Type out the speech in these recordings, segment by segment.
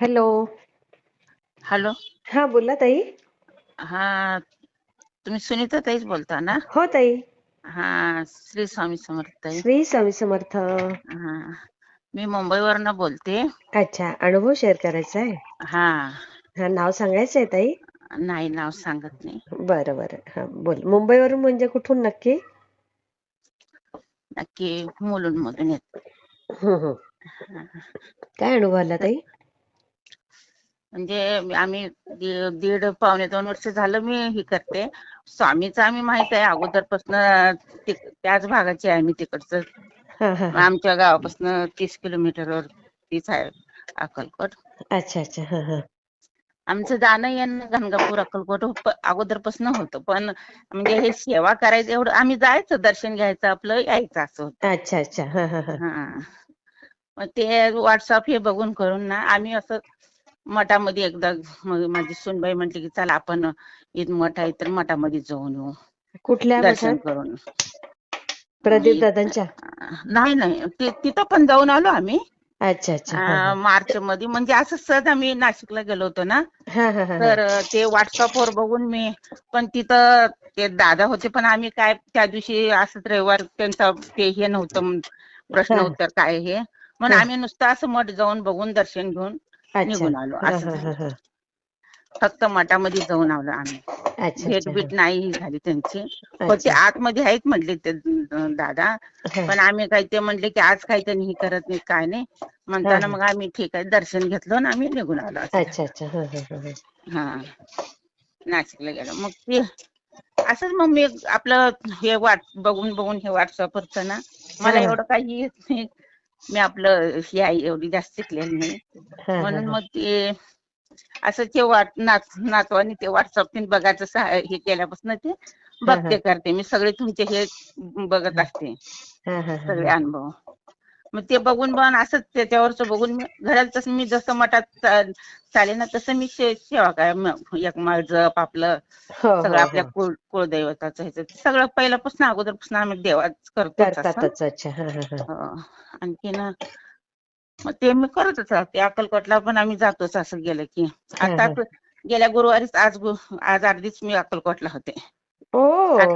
Hello. Hello. हा बोला ताई. हा तुम्ही सुनीता ताईच बोलता ना? हो ताई. हा श्री स्वामी समर्थ ताई. श्री स्वामी समर्थ. हा मी मुंबईवरनं बोलते. अच्छा अनुभव शेअर करायचा आहे? हा. हा नाव सांगायचं आहे ताई? नाही नाव सांगत नाही. बरं बरं. हा बोल. मुंबईवरून म्हणजे कुठून नक्की? नक्की मुलुंड मधून येत हं, हं. काय अनुभव आला ताई? म्हणजे आम्ही दीड पावणे दोन वर्ष झालं मी हे करते. स्वामीचं आम्ही माहीत आहे अगोदरपासून त्याच भागाची आहे मी तिकडचं. हा हा हा. आमच्या गावापासून तीस किलोमीटरवर तीच आहे अक्कलकोट. अच्छा अच्छा हा हा. आमचं जाणं येणं गंगापूर अक्कलकोट प- अगोदरपासून होतं. पण म्हणजे हे सेवा करायचं एवढं आम्ही जायचं दर्शन घ्यायचं आपलं यायचं असं होतं. अच्छा अच्छा हा हा हा. हा. मग ते व्हॉट्सअप हे बघून करून ना आम्ही असं मठामध्ये एकदा माझी सुनबाई म्हटली की चला आपण मठ आहे तर मठामध्ये जाऊन येऊ. कुठल्या दर्शन करून. प्रदीप दादांच्या? नाही नाही. तिथं पण जाऊन आलो आम्ही. अच्छा अच्छा. मार्च मध्ये म्हणजे असं सहज आम्ही नाशिकला गेलो होतो ना. तर ते व्हॉट्सअपवर बघून मी पण तिथं ते दादा होते पण आम्ही काय त्या दिवशी असंच रविवार त्यांचा ते हे नव्हतं प्रश्न. उत्तर काय हे. म्हणून. आम्ही नुसतं असं मठ जाऊन बघून दर्शन घेऊन अच्छा. निघून आलो. हा असं हा हा झालं. हा. फक्त मठामध्ये जाऊन आलो आम्ही. अच्छा भेट अच्छा. बीट नाही झाली त्यांची. होते अच्छा. आतमध्ये आहेत म्हटले ते अं, दादा. हा. पण आम्ही काय ते म्हणले की आज काही त्यांनी हे करत नाही काय नाही. म्हणताना हा. मग आम्ही ठीक आहे दर्शन घेतलं आणि आम्ही निघून आलो असं अच्छा अच्छा. हा हा हा हा. हा. नाशिकला गेलो. मग ते असंच मग मी आपलं हे वाट बघून बघून हे व्हॉट्सअपवरच ना मला हा. एवढं काही येत नाही मी आपलं हे आहे एवढी जास्त शिकलेली नाही. म्हणून. मग ते असं ते वाट नाच नातवानी ते व्हॉट्सअप बघायचं हे केल्यापासून ते बघते करते. मी सगळे तुमचे हे बघत असते. सगळे. अनुभव. मग ते बघून बघून असंच त्याच्यावरच बघून मी घरात तसं मी जसं मठात चाले ना तसं मी शे- सेवा काय म- एक माळ जप आपलं हो सगळं हो आपल्या हो. कुळ कुळदैवताचं ह्याचं सगळं पहिल्यापासून अगोदरपासून आम्ही देवाच करतोच असं. करतातच अच्छा हा हा हा. हो. आणखीन मग ते मी करतच राहते. अक्कलकोटला पण आम्ही जातोच असं गेलं की. आता हा. गेल्या गुरुवारीच आज गु- आज अर्धीच मी अक्कलकोटला होते. ओ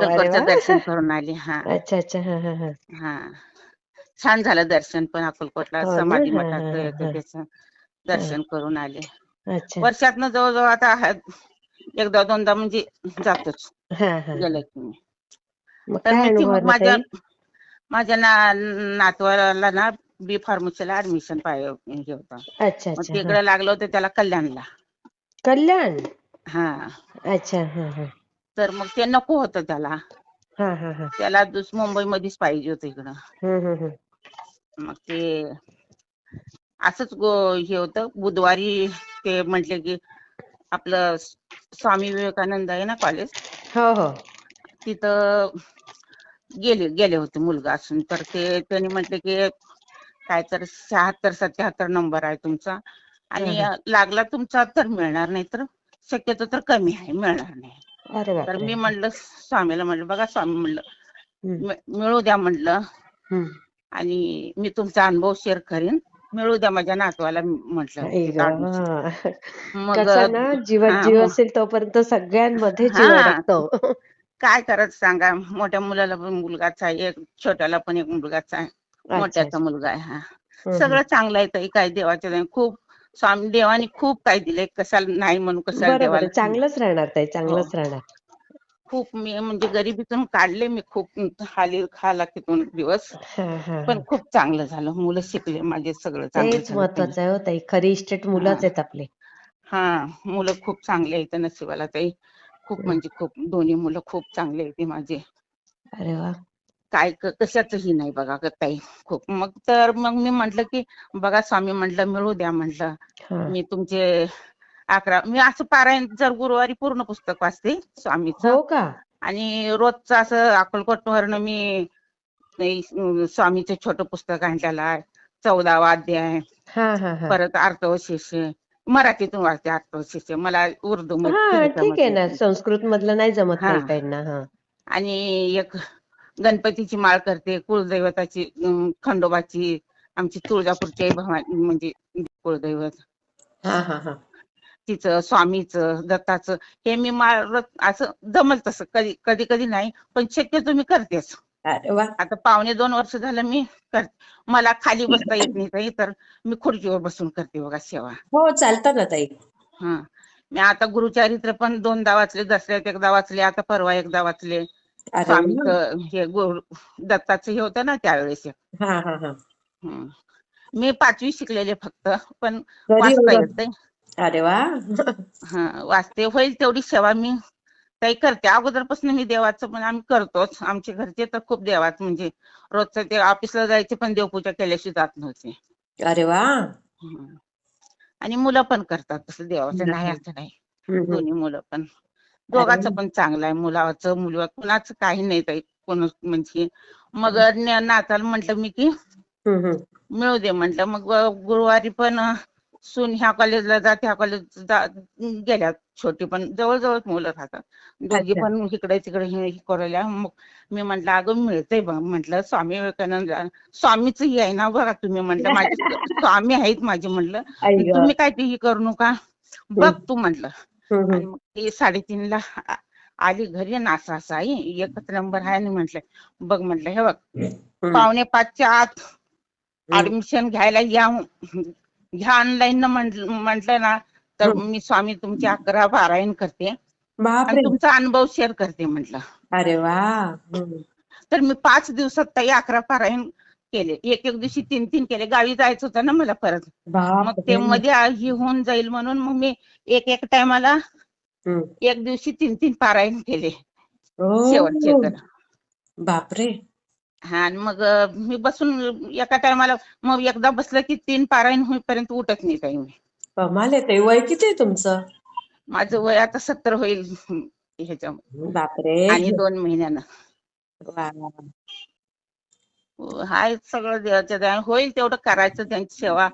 अरे अक्कलकोटचं वा. दर्शन करून आले हा. अच्छा अच्छा हा हा हा. हा. छान झालं दर्शन पण अक्कलकोटला हो ना? समाधी हा, हा. त्याचं दर्शन करून आले. अच्छा. वर्षातनं जवळजवळ आता हा- एकदा दोनदा म्हणजे जातोच हा हा. गेलं हा. की मी मग तर काय मी ती अनुभव आला माझ्या ताई? माझ्या ना नातवाला ना बी फार्मसीला ऍडमिशन पाहिजे होतं. अच्छा मग अच्छा हा. तिकडे लागलं होतं त्याला कल्याणला. कल्याण? हा. अच्छा हा हा. तर मग ते नको होतं त्याला. हा हा हा. त्याला दुस मुंबईमध्येच पाहिजे होतं इकडं. हम्म हम्म हम्म. मग ते असंच हे होतं. बुधवारी ते म्हटले की आपलं स्वामी विवेकानंद आहे ना कॉलेज हो हो. तिथं गेले गेले होते मुलगा असून. तर ते त्यांनी म्हटले की काय तर शहात्तर सत्याहत्तर नंबर आहे तुमचा. आणि लागला तुमचा तर मिळणार नाही तर शक्यतो तर कमी आहे मिळणार नाही. तर मी म्हणलं स्वामीला म्हणलं बघा स्वामी म्हणलं मिळू द्या म्हणलं. आणि मी तुमचा अनुभव शेअर करेन. मिळू द्या माझ्या नातवाला म्हटलं. मग कसं ना जीवात हा जीव असेल तोपर्यंत सगळ्यांमध्ये काय करायचं सांगा मोठ्या मुलाला पण मुलगाच आहे एक छोट्याला पण एक मुलगाच आहे. मोठ्याचा मुलगा आहे हा. सगळं चांगलं आहे ताई काय देवाच्या खूप स्वामी देवाने खूप काय दिलंय कशाला नाही म्हणू. कशाला देवाला चांगलंच राहणार ताई हो. चांगलंच राहणार. खूप मी म्हणजे गरिबीतून काढले मी खूप खाली खालाकीतून दिवस. हा हा. पण खूप चांगलं झालं. मुलं शिकले माझे सगळं चांगलं तेच महत्वाचं आहे हो ताई. खरी इस्टेट मुलंच आहेत आपले. हा मुलं खूप चांगले आहेत नशिबाला ताई. खूप. म्हणजे खूप दोन्ही मुलं खूप चांगले आहेत माझे. अरे वा. काय कशाचंही नाही बघा ताई. खूप मग तर मग मी म्हंटल की बघा स्वामी म्हंटल मिळू द्या म्हंटल. मी तुमचे अकरा मी असं पारायण जर गुरुवारी पूर्ण पुस्तक वाचते स्वामीचं. हो का? आणि रोजचं असं अक्कलकोटवरनं मी ते, स्वामीचं छोटं पुस्तक आणलेलं आहे चौदावा अध्याय. हा हा हा. परत अर्थवशिष्य मराठीतून वाचते अर्थवशिष्य मला उर्दू मध्ये हा ठीक आहे ना. संस्कृत मधलं नाही जमत हा. काही काहींना हा. आणि एक गणपतीची माळ करते कुलदैवताची अं, खंडोबाची आमची तुळजापूरची आई भवानी म्हणजे कुळदैवत हा हा हा. तिचं स्वामीचं दत्ताचं हे मी मारत असं जमल तसं. कधी कधी कधी नाही पण शक्यतो मी करतेच आता पावणे दोन वर्ष झालं मी करते मला खाली बसता येत नाही ताई तर मी खुर्चीवर बसून करते बघा सेवा. हो चालतं ना ताई. हा. मी आता गुरुचरित्र पण दोनदा वाचले दसऱ्यात एकदा वाचले आता परवा एकदा वाचले. स्वामीचं हे गुरु दत्ताचं हे होतं ना त्यावेळेस. मी पाचवी शिकलेले फक्त पण वाचता येते अरे वा. हा वाचते. होईल तेवढी सेवा मी काही करते. अगोदरपासून मी देवाचं पण आम्ही करतोच. आमच्या घरचे तर खूप देवात. म्हणजे रोजचं ते ऑफिसला जायचे पण देवपूजा केल्याशिवाय जात नव्हते. अरे वा. आणि मुलं पण करतात. तसं देवाचं नाही. असं नाही. हम्म. दोन्ही मुलं पण. दोघांचं. पण चांगलं आहे. मुलाचं मुलगा कुणाचं काही नाही ताई. कोण म्हणजे मग न- नाताल म्हटलं मी की हम्म. मिळू दे म्हटलं. मग गुरुवारी पण अं, सून ह्या कॉलेजला जात ह्या कॉलेज गेल्या छोटी पण जवळजवळच मुलं राहतात. दोघी. पण इकडे तिकडे हे करायला मग मी म्हंटल अगं मिळतंय बघ. म्हटलं स्वामी विवेकानंद स्वामीच हे आहे ना बघा तुम्ही? म्हटलं माझे स्वामी आहेत माझे. म्हटलं तुम्ही काय ते हे करू नका? बघ. तू. म्हटलं. ती साडेतीनला आ- आली घरी ना असं एकच नंबर आहे. आणि म्हटलं बघ म्हटलं हे बघ. पावणे पाचच्या आत. ऍडमिशन घ्यायला या. घ्या ऑनलाईन न म्हटलं ना तर. मी स्वामी तुमची अकरा बारायण करते. आणि तुमचा अनुभव शेअर करते म्हटलं. अरे वा. तर मी पाच दिवसात ताई अकरा पारायण केले. एक एक दिवशी तीन तीन केले. गावी जायचं होतं ना मला परत. मग ते मध्ये हे होऊन जाईल म्हणून मग मी एक एक टायमाला. एक दिवशी तीन तीन पारायण केले. शेवटचे बापरे. हा आणि मग मी बसून एका टायमाला मग एकदा बसलं की तीन पारायण होईपर्यंत उठत नाही काही मी. कमाल ताई. वय किती आहे तुमचं? माझं वय आता सत्तर होईल. ह्याच्या बापरे. आणि दोन महिन्यानं. वा. वा. हाय सगळं देवाच्या दयाने होईल तेवढं करायचं त्यांची सेवा.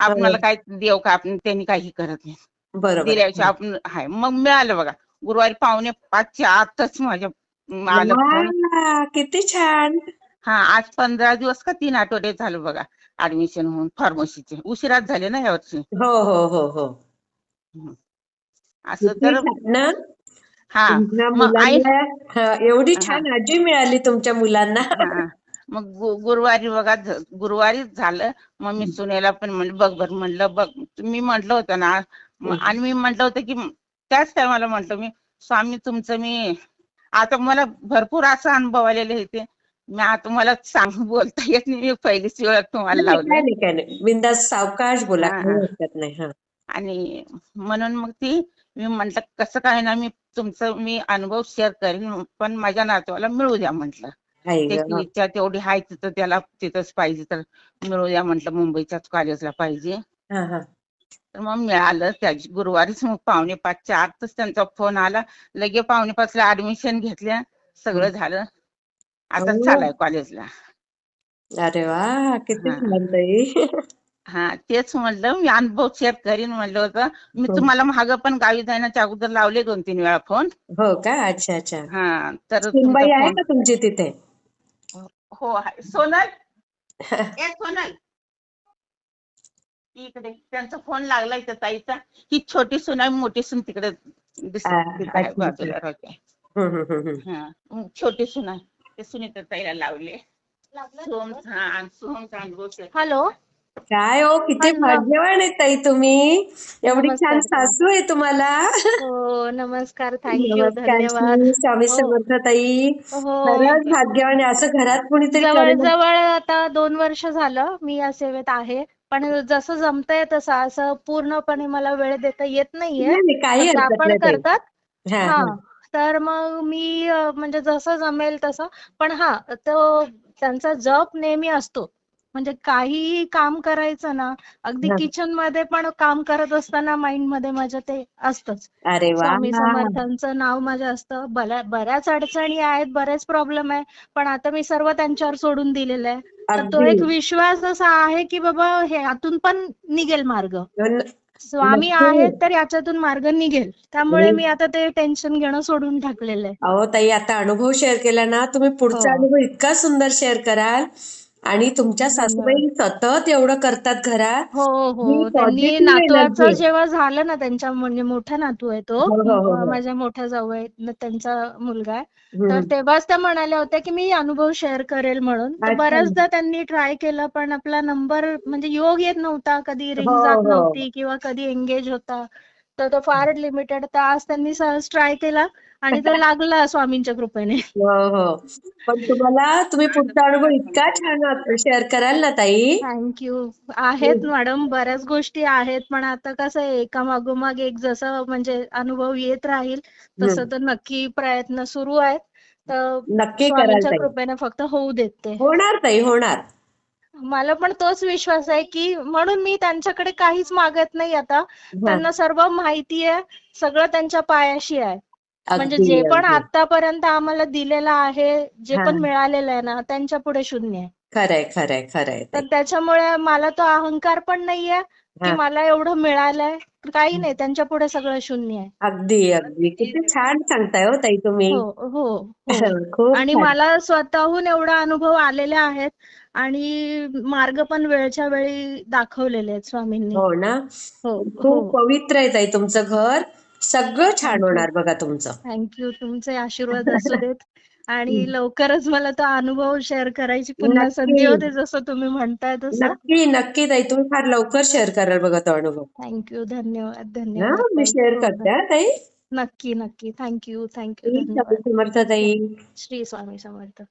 आपल्याला काय देव का आपण त्यांनी काही करत नाही. बरोबर. दिल्याशिवाय आपण हाय मग मिळालं बघा. गुरुवारी पावणे पाचच्या आतच माझ्या वा, किती छान. हा आज पंधरा दिवस का तीन आठवडे झालं बघा ऍडमिशन होऊन फार्मसीचे उशिराच झाले ना यावर्षी हो हो हो हो. असं किती तर छान ना. हा तुमच्या मग आई मुलांना हा, एवढी हा. छान आजी मिळाली तुमच्या मुलांना. हा मग गु- गुरुवारी बघा झ- गुरुवारीच झालं मग मी सुनेला पण म्हणलं बघ बघ म्हणलं बघ मी म्हंटल होतं ना म-. आणि मी म्हंटल होतं की त्याच टायमाला म्हंटल मी स्वामी तुमचं मी आता मला भरपूर असं अनुभव आलेले आहे ते. मी आता मला सांग बोलता येत नाही. मी पहिलीच वेळ तुम्हाला लावली. बिंदास सावकाश बोला नाही आणि म्हणून मग ती मी म्हंटल कसं काय ना मी तुमचं मी अनुभव शेअर करेन पण माझ्या नातवाला मिळू द्या म्हंटल. त्याची इच्छा तेवढी आहे तिथं त्याला तिथंच पाहिजे तर मिळू द्या म्हंटल मुंबईच्याच कॉलेजला पाहिजे. तर मग मिळालं त्याची गुरुवारीच मग पावणे पाचच्या आतच त्यांचा फोन आला. लगे पावणे पाचला ऍडमिशन घेतल्या. सगळं झालं. आता हो. चालाय कॉलेजला. अरे वा किती हा. हा तेच म्हणलं मी अनुभव शेअर करीन म्हणलं होतं. मी हो. तुम्हाला माग पण गावी जाण्याच्या अगोदर लावले दोन तीन वेळा फोन हो का? अच्छा अच्छा. हा तर तुमचा तिथे? हो. सोनल? ए सोनल. इकडे. त्यांचा फोन लागलाय त्या ताईचा. ही छोटी सून आहे मोठी सून तिकडे बाजूला राहते. हा छोटी सून आहे. ते सुनीता ताईला लावले. सोम हॅलो. काय हो किती. भाग्यवान आहे ताई तुम्ही. एवढी छान. सासू आहे तुम्हाला. हो नमस्कार. थँक्यू धन्यवाद. स्वामी हो. समर्थ ताई. हो खरंच भाग्यवान आहे. असं घरात कुणीतरी जवळ जवळ आता दोन वर्ष झालं मी या सेवेत आहे. पण जसं जमतंय तसं. असं पूर्णपणे मला वेळ देता येत नाहीये. नाही, नाही, काही आपण करतात. हा तर मग मी म्हणजे जसं जमेल तसं. पण हा तो त्यांचा जप नेहमी असतो. म्हणजे काहीही काम करायचं ना अगदी. किचनमध्ये पण काम करत असताना माइंडमध्ये माझ्या ते असतंच. अरे वा स्वामी समर्थांचं नाव माझं असतं. बऱ्या बऱ्याच अडचणी आहेत बरेच प्रॉब्लेम आहे पण आता मी सर्व त्यांच्यावर सोडून दिलेलं आहे. तर तो एक विश्वास असा आहे की बाबा हे यातून पण निघेल मार्ग. स्वामी. आहेत तर याच्यातून मार्ग निघेल. त्यामुळे मी आता ते टेन्शन घेणं सोडून टाकलेलं आहे. अहो ताई आता अनुभव शेअर केला ना तुम्ही पुढचा हो. अनुभव इतका सुंदर शेअर कराल. आणि तुमच्या सासूबाई सतत एवढं करतात घरात. हो ही. त्यांनी नातवाचं जेव्हा झालं ना त्यांच्या म्हणजे मोठा नातू आहे तो हो हो हो माझ्या मोठ्या जाऊ आहेत न त्यांचा मुलगा आहे. तर. तेव्हाच त्या म्हणाल्या होत्या की मी अनुभव शेअर करेल म्हणून. बऱ्याचदा त्यांनी ट्राय केलं पण आपला नंबर म्हणजे योग येत नव्हता. कधी रिंग जात नव्हती किंवा कधी एंगेज होता. तर तो फार लिमिटेड तर आज त्यांनी सहज ट्राय केला. आणि तो लागला स्वामींच्या कृपेने. हो हो. पण तुम्हाला तुम्ही पुढचा अनुभव इतका छान शेअर कराल ना ताई. थँक्यू आहेत मॅडम बऱ्याच गोष्टी आहेत पण आता कसं आहे एका मागोमाग एक जसं म्हणजे अनुभव येत राहील तसं. तर नक्की प्रयत्न सुरू आहेत. तर नक्की कराल स्वामींच्या कृपेने फक्त होऊ देत ते. होणार ताई होणार. मला पण तोच विश्वास आहे की म्हणून मी त्यांच्याकडे काहीच मागत नाही आता. त्यांना सर्व माहिती आहे सगळं त्यांच्या पायाशी आहे. म्हणजे जे पण आतापर्यंत आम्हाला दिलेलं आहे जे पण मिळालेलं आहे ना त्यांच्या पुढे शून्य आहे. खरंय खरंय खरंय तर त्याच्यामुळे मला तो अहंकार पण नाहीये की मला एवढं मिळालंय. काही नाही त्यांच्या पुढे सगळं शून्य आहे. अगदी अगदी. किती छान सांगताय हो ताई तुम्ही. हो हो हो. आणि मला स्वतःहून एवढा अनुभव आलेले आहेत आणि मार्ग पण वेळच्या वेळी दाखवलेले आहेत स्वामींनी. हो ना? हो खूप हो. पवित्र आहे ताई तुमचं घर. सगळं छान होणार बघा तुमचं. थँक्यू. तुमचे आशीर्वाद असू देत. आणि लवकरच मला तो अनुभव शेअर करायची पुन्हा संधी होते जसं तुम्ही म्हणताय तसं. नक्की नक्की ताई. तुम्ही फार लवकर शेअर कराल बघा तो अनुभव. थँक्यू. धन्यवाद ना धन्यवाद. मी ताई शेअर हो करते हा ताई. नक्की नक्की. थँक्यू थँक्यू धन्यवाद. समर्थ ताई. श्री स्वामी समर्थ.